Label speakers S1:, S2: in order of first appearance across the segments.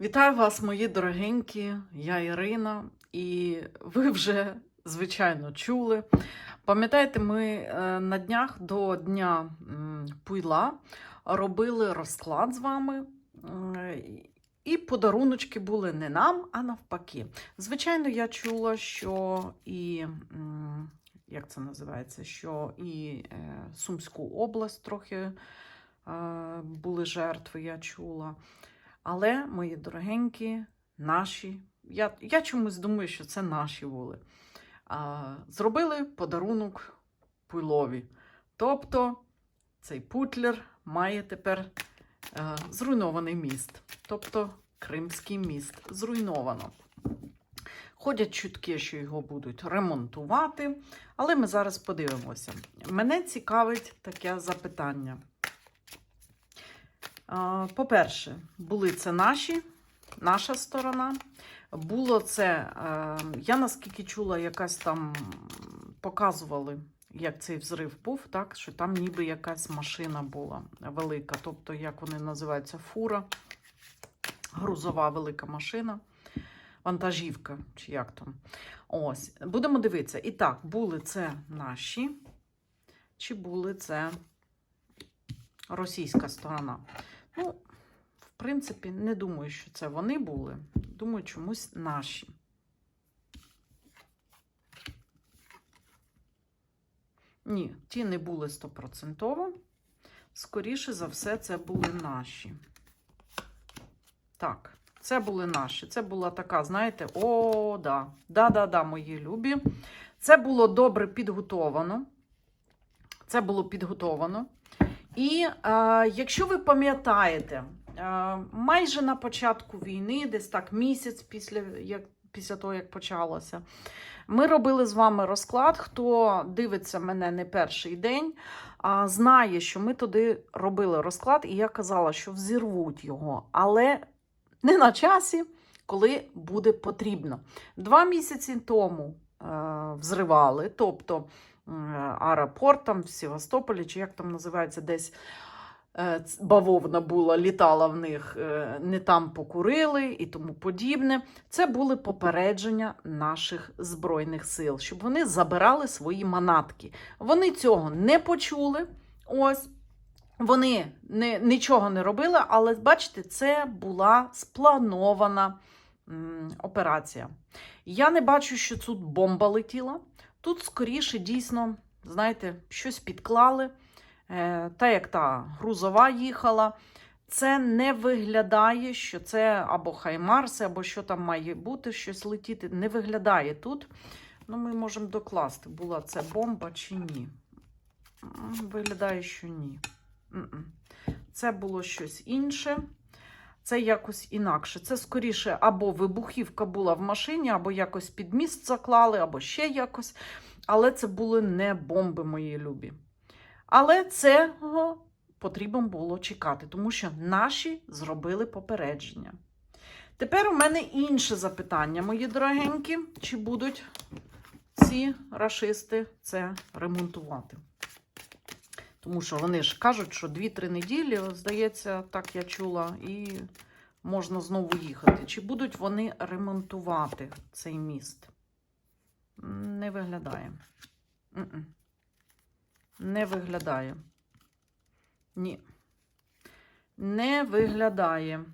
S1: Вітаю вас, мої дорогенькі, я Ірина, і ви вже, звичайно, чули. Пам'ятаєте, ми е, на днях до Дня Пуйла робили розклад з вами, е, і подаруночки були не нам, а навпаки. Звичайно, я чула, що і. Як це називається? Що і е, Сумську область трохи були жертви, я чула. Але, мої дорогенькі, наші, я, я чомусь думаю, що це наші були. А, зробили подарунок Пуйлові. Тобто цей Путлер має тепер е, зруйнований міст. Тобто Кримський міст зруйновано. Ходять чутки, що його будуть ремонтувати, але ми зараз подивимося. Мене цікавить таке запитання. По-перше, були це наші, наша сторона. Було це, е, я наскільки чула, якась там показували, як цей взрив був, так, що там ніби якась машина була велика, тобто, як вони називаються, фура, грузова велика машина, вантажівка, чи як там. Ось, будемо дивитися. І так, були це наші, чи були це російська сторона. Ну, в принципі, не думаю, що це вони були. Думаю, чомусь наші. Ні, ті не були стопроцентово. Скоріше за все, це були наші. Так, це були наші. Це була така, знаєте, о, да. Да-да-да, мої любі. Це було добре підготовано. Це було підготовано. І е, якщо ви пам'ятаєте, е, майже на початку війни, десь так місяць після, як, після того, як почалося, ми робили з вами розклад. Хто дивиться мене не перший день, а знає, що ми туди робили розклад, і я казала, що взірвуть його, але не на часі, коли буде потрібно. Два місяці тому е, взривали, тобто е, аеропорт там в Севастополі, чи як там називається, десь е, бавовна була, літала в них, е, не там покурили і тому подібне. Це були попередження наших збройних сил, щоб вони забирали свої манатки. Вони цього не почули. Ось. Вони не, нічого не робили, але бачите, це була спланована операція. Я не бачу, що тут бомба летіла. Тут скоріше дійсно, знаєте, щось підклали. Е, та як та грузова їхала. Це не виглядає, що це або хаймарси, або що там має бути, щось летіти. Не виглядає тут. Ну, ми можемо докласти, була це бомба чи ні. Виглядає, що ні. Це було щось інше. Це якось інакше. Це скоріше або вибухівка була в машині, або якось під міст заклали, або ще якось. Але це були не бомби, мої любі. Але цього потрібно було чекати, тому що наші зробили попередження. Тепер у мене інше запитання, мої дорогенькі, чи будуть ці рашисти це ремонтувати? Тому що вони ж кажуть, що 2-3 неділі, здається, так я чула, і можна знову їхати. Чи будуть вони ремонтувати цей міст? Не виглядає. Не виглядає. Ні. Не виглядає.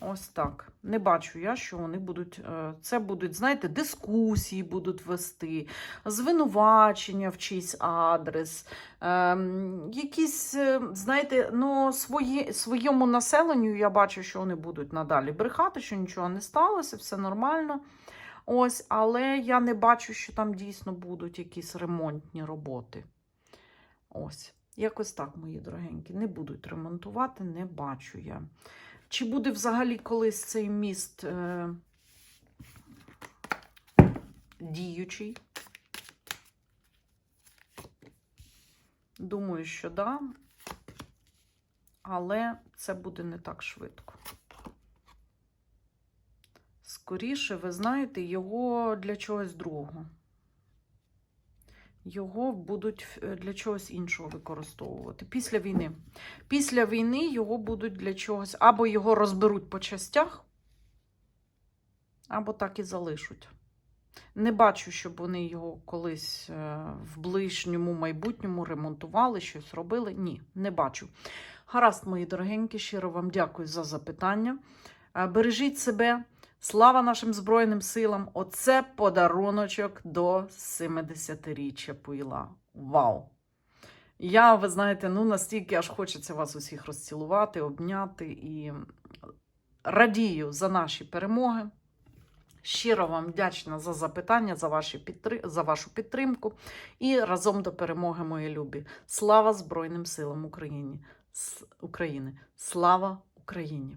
S1: Ось так. Не бачу я, що вони будуть. е, Це будуть, знаєте, дискусії будуть вести, звинувачення в чийсь адрес, ем, якісь, е, знаєте, ну, свої, своєму населенню я бачу, що вони будуть надалі брехати, що нічого не сталося, все нормально. Ось, але я не бачу, що там дійсно будуть якісь ремонтні роботи. Ось, якось так, мої дорогенькі. Не будуть ремонтувати, не бачу я. Чи буде взагалі колись цей міст е, діючий? Думаю, що да. Але це буде не так швидко. Скоріше, ви знаєте, його для чогось другого. Його будуть е, для чогось іншого використовувати після війни. Після війни його будуть для чогось, або його розберуть по частях, або так і залишуть. Не бачу, щоб вони його колись е, в ближньому майбутньому ремонтували, щось робили. Ні, не бачу. Гаразд, мої дорогенькі, щиро вам дякую за запитання. Е, Бережіть себе. Слава нашим Збройним силам! Оце подаруночок до 70-річчя Пуйла. Вау! Я, ви знаєте, ну настільки аж хочеться вас усіх розцілувати, обняти і радію за наші перемоги. Щиро вам вдячна за запитання, за, ваші підтри... за вашу підтримку. І разом до перемоги, мої любі. Слава Збройним силам України! С- України! Слава Україні!